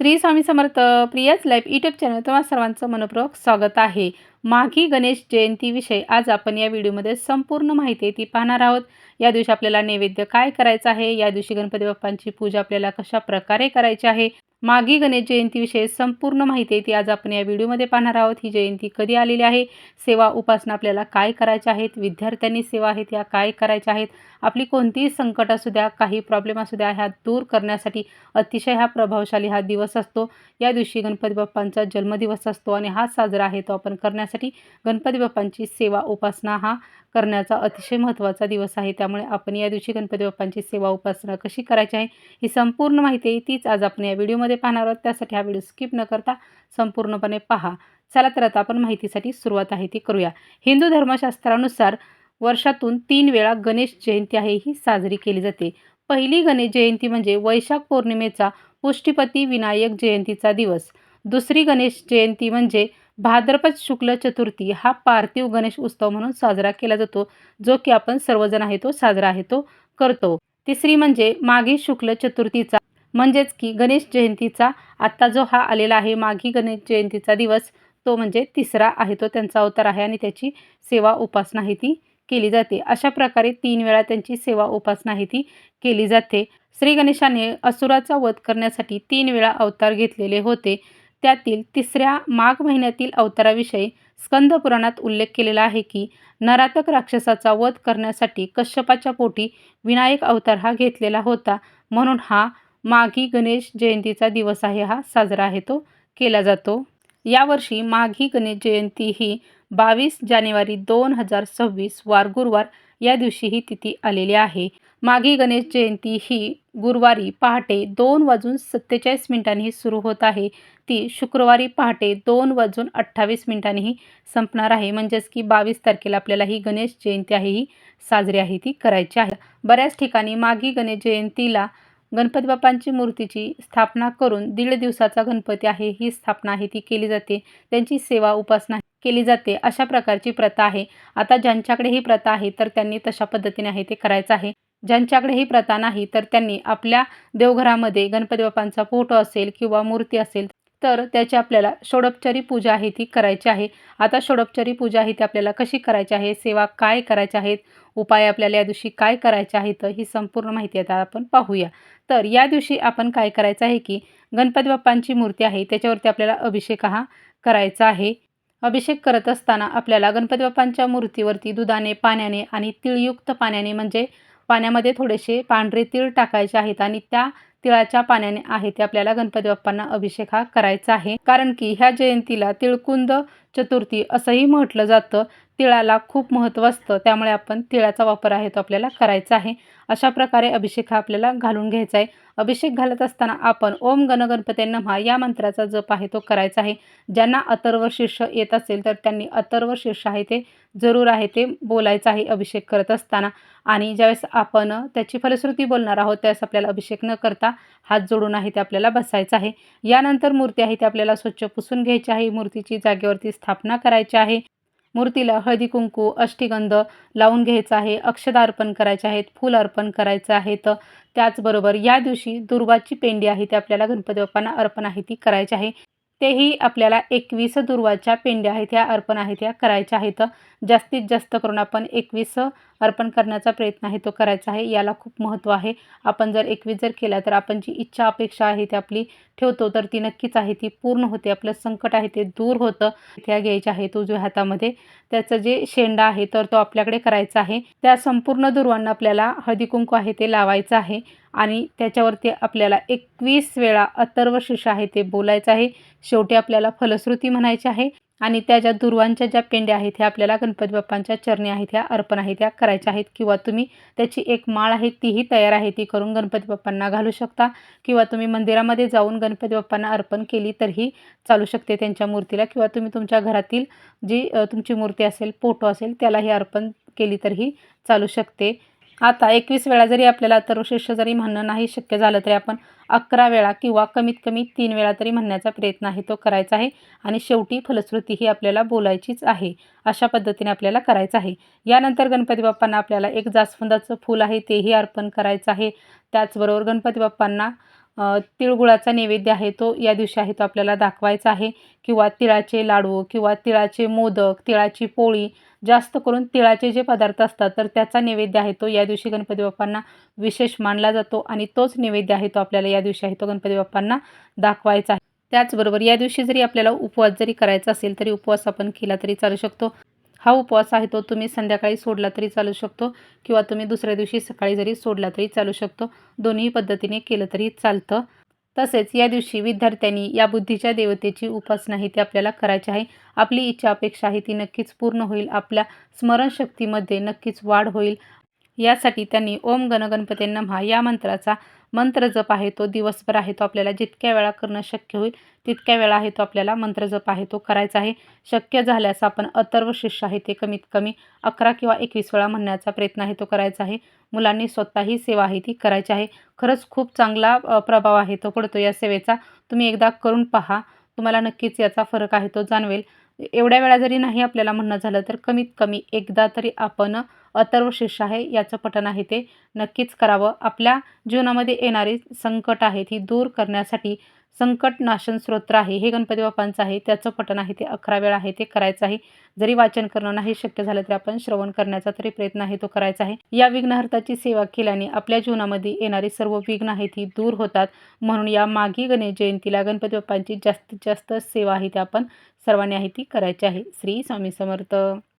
श्री स्वामी समर्थ प्रियाच life YouTube channel तुम्हाला सर्वांचं मनपूर्वक स्वागत आहे. माघी गणेश जयंतीविषयी आज आपण या व्हिडिओमध्ये संपूर्ण माहिती आहे ती पाहणार आहोत. या दिवशी आपल्याला नैवेद्य काय करायचं आहे? या दिवशी गणपती बाप्पांची पूजा आपल्याला कशा प्रकारे करायची आहे? मागी गणेश जयंतीविषयी संपूर्ण माहिती आहे ती आज आपण या व्हिडिओमध्ये पाहणार आहोत. ही जयंती कधी आलेली आहे? सेवा उपासना आपल्याला काय करायच्या आहेत? विद्यार्थ्यांनी सेवा आहेत या काय करायच्या आहेत? आपली कोणतीही संकट असू द्या काही प्रॉब्लेम असू द्या ह्या दूर करण्यासाठी अतिशय हा प्रभावशाली हा दिवस असतो. या दिवशी गणपती बाप्पांचा जन्मदिवस असतो आणि हा साजरा आहे तो आपण करण्यासाठी. गणपती बाप्पांची सेवा उपासना हा करण्याचा अतिशय महत्त्वाचा दिवस आहे. त्यामुळे आपण या दिवशी गणपती बाप्पांची सेवा उपासना कशी करायची आहे ही संपूर्ण माहिती आहे. तीच आज आपण या व्हिडिओमध्ये पाहणार आहोत. त्यासाठी हा व्हिडिओ स्किप न करता संपूर्णपणे पहा. चला तर आता आपण माहितीसाठी सुरुवात आहे ती करूया. हिंदू धर्मशास्त्रानुसार वर्षातून तीन वेळा गणेश जयंती आहे ही साजरी केली जाते. पहिली गणेश जयंती म्हणजे वैशाख पौर्णिमेचा पुष्टीपती विनायक जयंतीचा दिवस. दुसरी गणेश जयंती म्हणजे भाद्रपद शुक्ल चतुर्थी हा पार्थिव गणेश उत्सव म्हणून साजरा केला जातो. जो की आपण सर्वजण आहे तो साजरा आहे तो करतो. तिसरी म्हणजे माघी शुक्ल चतुर्थीचा. म्हणजेच की गणेश जयंतीचा. आत्ता जो हा आलेला आहे माघी गणेश जयंतीचा दिवस तो म्हणजे तिसरा आहे तो त्यांचा अवतार आहे आणि त्याची सेवा उपासना आहे ती केली जाते. अशा प्रकारे तीन वेळा त्यांची सेवा उपासना आहे ती केली जाते. श्री गणेशाने असुराचा वध करण्यासाठी तीन वेळा अवतार घेतलेले होते. त्यातील तिसऱ्या माघ महिन्यातील अवताराविषयी स्कंद पुराणात उल्लेख केलेला आहे की नरातक राक्षसाचा वध करण्यासाठी कश्यपाच्या पोटी विनायक अवतार हा घेतलेला होता. म्हणून हा माघी गणेश जयंतीचा दिवस आहे हा साजरा आहे तो केला जातो. यावर्षी माघी गणेश जयंती ही बावीस जानेवारी दोन हजार सव्वीस वार गुरुवार या दिवशी ही तिथी आलेली आहे. माघी गणेश जयंती ही गुरुवारी पहाटे दोन वाजून सत्तेचाळीस मिनिटांनी सुरू होत आहे. ती शुक्रवारी पहाटे दोन वाजून अठ्ठावीस मिनिटांनीही संपणार आहे. म्हणजेच की बावीस तारखेला आपल्याला ही गणेश जयंती आहे ही साजरी आहे ती करायची आहे. बऱ्याच ठिकाणी माघी गणेश जयंतीला गणपती बाप्पांची मूर्तीची स्थापना करून दीड दिवसाचा गणपती आहे ही स्थापना आहे ती केली जाते. त्यांची सेवा उपासना केली जाते. अशा प्रकारची प्रथा आहे. आता ज्यांच्याकडे ही प्रथा आहे तर त्यांनी तशा पद्धतीने आहे ते करायचं आहे. ज्यांच्याकडे ही प्रथा नाही तर त्यांनी आपल्या देवघरामध्ये गणपती बाप्पांचा फोटो असेल किंवा मूर्ती असेल तर त्याची आपल्याला षोडोपचारी पूजा आहे ती करायची आहे. आता षोडोपचारी पूजा आहे ती आपल्याला कशी करायची आहे? सेवा काय करायच्या आहेत? उपाय आपल्याला या दिवशी काय करायचे आहेत? ही संपूर्ण माहिती आता आपण पाहूया. तर या दिवशी आपण काय करायचं आहे की गणपती बाप्पांची मूर्ती आहे त्याच्यावरती आपल्याला अभिषेक हा करायचा आहे. अभिषेक करत असताना आपल्याला गणपती बाप्पांच्या मूर्तीवरती दुधाने पाण्याने आणि तिळयुक्त पाण्याने म्हणजे पाण्यामध्ये थोडेसे पांढरे तीळ टाकायचे आहेत आणि त्या तिळाच्या पाण्याने आहे ते आपल्याला गणपती बाप्पांना अभिषेक हा करायचा आहे. कारण की ह्या जयंतीला तिळकुंद चतुर्थी असंही म्हटलं जातं. तिळाला खूप महत्त्व असतं. त्यामुळे आपण तिळाचा वापर आहे तो आपल्याला करायचा आहे. अशा प्रकारे अभिषेक हा आपल्याला घालून घ्यायचा आहे. अभिषेक घालत असताना आपण ओम गणगणपती नमहा या मंत्राचा जप आहे तो करायचा आहे. ज्यांना अथर्व शीर्ष येत असेल तर त्यांनी अथर्व शीर्ष आहे ते जरूर आहे ते बोलायचं आहे अभिषेक करत असताना. आणि ज्यावेळेस आपण त्याची फलश्रुती बोलणार आहोत त्यावेळेस आपल्याला अभिषेक न करता हात जोडून आहे ते आपल्याला बसायचं आहे. यानंतर मूर्ती आहे ते आपल्याला स्वच्छ पुसून घ्यायची आहे. मूर्तीची जागेवरती स्थापना करायची आहे. मूर्तीला हळदी कुंकू अष्टीगंध लावून घ्यायचं आहे अक्षदा अर्पण करायचे आहेत फूल अर्पण करायचं आहे. तर त्याचबरोबर या दिवशी दुर्वाची पेंडी आहे ती आपल्याला गणपती बाप्पांना अर्पण आहे ती करायची आहे. तेही आपल्याला एकवीस दुर्वाच्या पेंड्या आहेत ह्या अर्पण आहेत ह्या करायच्या आहेत. जास्तीत जास्त करून आपण एकवीस अर्पण करण्याचा प्रयत्न आहे तो करायचा आहे. याला खूप महत्त्व आहे. आपण जर एकवीस जर केला तर आपण जी इच्छा अपेक्षा आहे ती आपली ठेवतो तर ती नक्कीच आहे. ती पूर्ण होते. आपलं संकट आहे ते दूर होतं. त्या घ्यायच्या आहेत उजव्या हातामध्ये. त्याचं जे शेंडा आहे तर तो आपल्याकडे करायचा आहे. त्या संपूर्ण दुर्वांना आपल्याला हळदी कुंकू आहे ते लावायचं आहे. आणि त्याच्यावरती आपल्याला एकवीस वेळा अथर्व शिष आहे ते बोलायचं आहे. शेवटी आपल्याला फलश्रुती म्हणायची आहे. आणि त्या ज्या दुर्वांच्या ज्या पेंड्या आहेत ह्या आपल्याला गणपती बाप्पांच्या चरणी आहेत ह्या अर्पण आहेत त्या करायच्या आहेत. किंवा तुम्ही त्याची एक माळ आहे तीही तयार आहे ती करून गणपती बाप्पांना घालू शकता. किंवा तुम्ही मंदिरामध्ये जाऊन गणपती बाप्पांना अर्पण केली तरीही चालू शकते त्यांच्या मूर्तीला. किंवा तुम्ही तुमच्या घरातील जी तुमची मूर्ती असेल फोटो असेल त्यालाही अर्पण केली तरीही चालू शकते. आता एकवीस वेळा जरी आपल्याला अथर्वशीर्ष जरी म्हणणं नाही शक्य झालं तरी आपण अकरा वेळा किंवा कमीत कमी तीन वेळा तरी म्हणण्याचा प्रयत्न आहे तो करायचा आहे. आणि शेवटी फलश्रुती ही आपल्याला बोलायचीच आहे. अशा पद्धतीने आपल्याला करायचं आहे. यानंतर गणपती बाप्पांना आपल्याला एक जास्वंदाचं फूल आहे तेही अर्पण करायचं आहे. त्याचबरोबर गणपती बाप्पांना तिळगुळाचा नैवेद्य आहे तो या दिवशी आहे तो आपल्याला दाखवायचा आहे. किंवा तिळाचे लाडू किंवा तिळाचे मोदक तिळाची पोळी जास्त करून तिळाचे जे पदार्थ असतात तर त्याचा नैवेद्य आहे तो या दिवशी गणपती बाप्पांना विशेष मानला जातो आणि तोच नैवेद्य आहे तो आपल्याला या दिवशी आहे तो गणपती बाप्पांना दाखवायचा आहे. त्याचबरोबर या दिवशी जरी आपल्याला उपवास जरी करायचा असेल तरी उपवास आपण केला तरी चालू शकतो. हा उपवास आहे तो तुम्ही संध्याकाळी सोडला तरी चालू शकतो किंवा तुम्ही दुसऱ्या दिवशी सकाळी जरी सोडला तरी चालू शकतो. दोन्ही पद्धतीने केलं तरी चालतं. तसेच या दिवशी विद्यार्थ्यांनी या बुद्धीच्या देवतेची उपासना ही ती आपल्याला करायची आहे. आपली इच्छा अपेक्षा आहे ती नक्कीच पूर्ण होईल. आपल्या स्मरणशक्तीमध्ये नक्कीच वाढ होईल. यासाठी त्यांनी ओम गणगणपती नमहा या मंत्राचा मंत्र जप आहे तो दिवसभर आहे तो आपल्याला जितक्या वेळा करणं शक्य होईल तितक्या वेळा आहे तो आपल्याला मंत्र जप आहे तो करायचा आहे. शक्य झाल्यास आपण अतर्व शिष्य आहे ते कमीत कमी अकरा किंवा एकवीस वेळा म्हणण्याचा प्रयत्न आहे तो करायचा आहे. मुलांनी स्वतःही सेवा आहे ती करायची आहे. खरंच खूप चांगला प्रभाव आहे तो पडतो या सेवेचा. तुम्ही एकदा करून पहा. तुम्हाला नक्कीच याचा फरक आहे तो जाणवेल. एवढ्या वेळा जरी नाही आपल्याला म्हणणं झालं तर कमीत कमी एकदा तरी आपण अथर्व शिष्य आहे याचं पठण आहे ते नक्कीच करावं. आपल्या जीवनामध्ये येणारी संकट आहेत ही दूर करण्यासाठी संकट नाशन स्तोत्र आहे. हे गणपती बाप्पांचं आहे त्याचं पठण आहे ते अकरा वेळा आहे ते करायचं आहे. जरी वाचन करणं नाही शक्य झालं तरी आपण श्रवण करण्याचा तरी प्रयत्न आहे तो करायचा आहे. या विघ्नहर्ताची सेवा केल्याने आपल्या जीवनामध्ये येणारी सर्व विघ्न आहेत ती दूर होतात. म्हणून या मागी गणेश जयंतीला गणपती बाप्पांची जास्तीत जास्त सेवा आहे ती आपण सर्वांनी आहे ती करायची आहे. श्री स्वामी समर्थ.